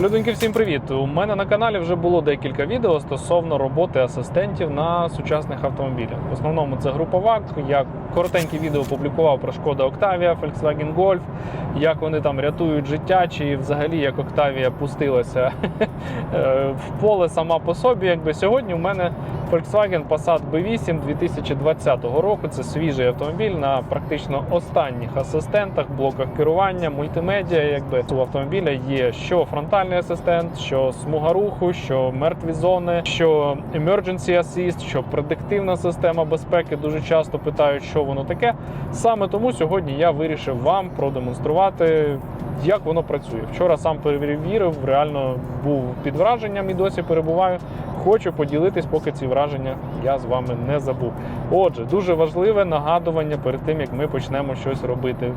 Людоньки, всім привіт! У мене на каналі вже було декілька відео стосовно роботи асистентів на сучасних автомобілях. В основному це група ВАК. Я коротеньке відео публікував про Шкода Октавія, Volkswagen Golf, як вони там рятують життя, чи взагалі як Октавія пустилася е, в поле сама по собі. Якби сьогодні у мене Volkswagen Passat B8 2020 року. Це свіжий автомобіль на практично останніх асистентах, блоках керування, мультимедіа. Якби у автомобіля є що фронтальний асистент, що смуга руху, що мертві зони, що emergency assist, що предиктивна система безпеки. Дуже часто питають, що воно таке. Саме тому сьогодні я вирішив вам продемонструвати. Як воно працює? Вчора сам перевірив, реально був під враженням і досі перебуваю. Хочу поділитись, поки ці враження я з вами не забув. Отже, дуже важливе нагадування перед тим, як ми почнемо щось робити.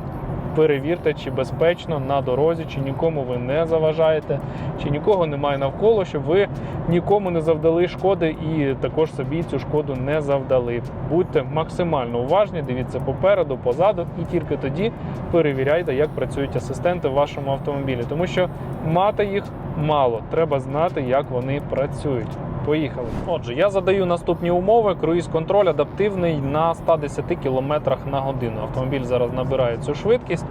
Перевірте, чи безпечно на дорозі, чи нікому ви не заважаєте, чи нікого немає навколо, щоб ви нікому не завдали шкоди і також собі цю шкоду не завдали. Будьте максимально уважні, дивіться попереду, позаду, і тільки тоді перевіряйте, як працюють асистенти в вашому автомобілі, тому що мати їх мало, треба знати, як вони працюють. Поїхали. Отже, я задаю наступні умови. Круїз-контроль адаптивний на 110 км на годину. Автомобіль зараз набирає цю швидкість.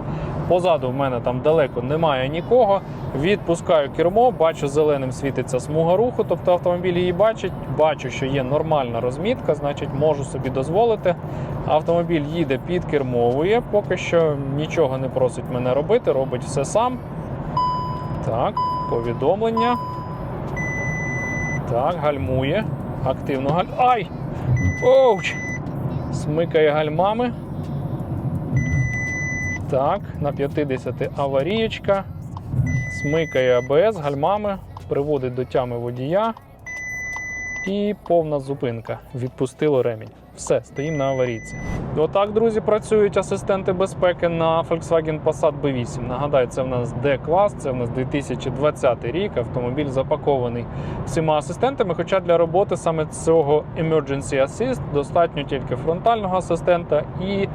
Позаду в мене там далеко немає нікого. Відпускаю кермо, бачу, зеленим світиться смуга руху, тобто автомобіль її бачить. Бачу, що є нормальна розмітка, значить можу собі дозволити. Автомобіль їде підкермовує, поки що нічого не просить мене робити, робить все сам. Так, повідомлення. Так, гальмує. Активно галь. Ай! Оуч! Смикає гальмами. Так, на 50 аварієчка. Смикає АБС гальмами, приводить до тями водія. І повна зупинка. Відпустило ремінь. Все, стоїмо на аварійці. Отак, друзі, працюють асистенти безпеки на Volkswagen Passat B8. Нагадаю, це в нас D-клас, це в нас 2020 рік. Автомобіль запакований всіма асистентами. Хоча для роботи саме цього Emergency Assist достатньо тільки фронтального асистента і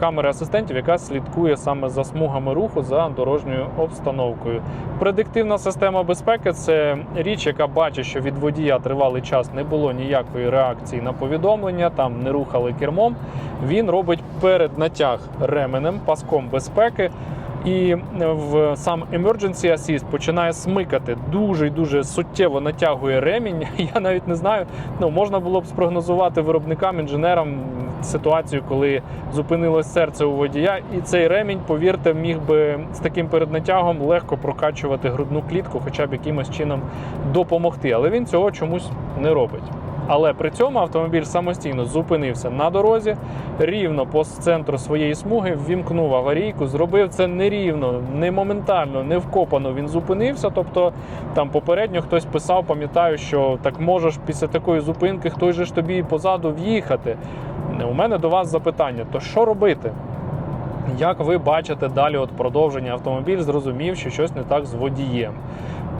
камери асистентів, яка слідкує саме за смугами руху за дорожньою обстановкою. Предиктивна система безпеки це річ, яка бачить, що від водія тривалий час не було ніякої реакції на повідомлення, там не рухали кермом. Він робить переднатяг ременем, паском безпеки. І в сам Emergency Assist починає смикати дуже і дуже суттєво натягує ремінь. Я навіть не знаю. Ну можна було б спрогнозувати виробникам, інженерам ситуацію, коли зупинилось серце у водія, і цей ремінь, повірте, міг би з таким переднатягом легко прокачувати грудну клітку, хоча б якимось чином допомогти. Але він цього чомусь не робить. Але при цьому автомобіль самостійно зупинився на дорозі, рівно по центру своєї смуги, ввімкнув аварійку, зробив це нерівно, не моментально, не вкопано. Він зупинився. Тобто там попередньо хтось писав, пам'ятаю, що так можеш після такої зупинки хтось же ж тобі позаду в'їхати. У мене до вас запитання: то що робити? Як ви бачите далі от продовження автомобіль, зрозумів, що щось не так з водієм.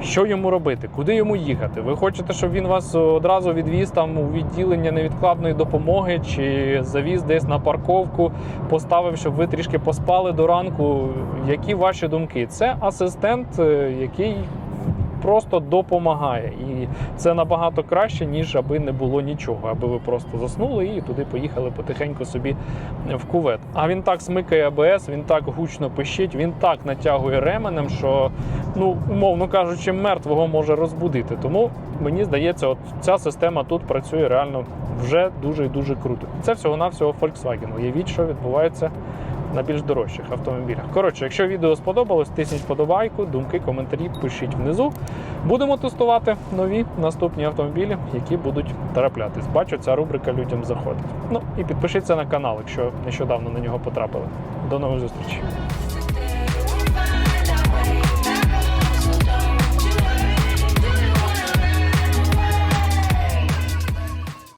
Що йому робити? Куди йому їхати? Ви хочете, щоб він вас одразу відвіз там у відділення невідкладної допомоги чи завіз десь на парковку, поставив, щоб ви трішки поспали до ранку? Які ваші думки? Це асистент, е, який просто допомагає. І це набагато краще, ніж аби не було нічого, аби ви просто заснули і туди поїхали потихеньку собі в кувет. А він так смикає АБС, він так гучно пищить, він так натягує ременем, що, ну, умовно кажучи, мертвого може розбудити. Тому мені здається, от ця система тут працює реально вже дуже і дуже круто. Це всього-навсього Volkswagen. Уявіть, що відбувається на більш дорожчих автомобілях. Коротше, якщо відео сподобалось, тисніть вподобайку, думки, коментарі пишіть внизу. Будемо тестувати нові наступні автомобілі, які будуть траплятись. Бачу, ця рубрика людям заходить. Ну і підпишіться на канал, якщо нещодавно на нього потрапили. До нових зустрічей.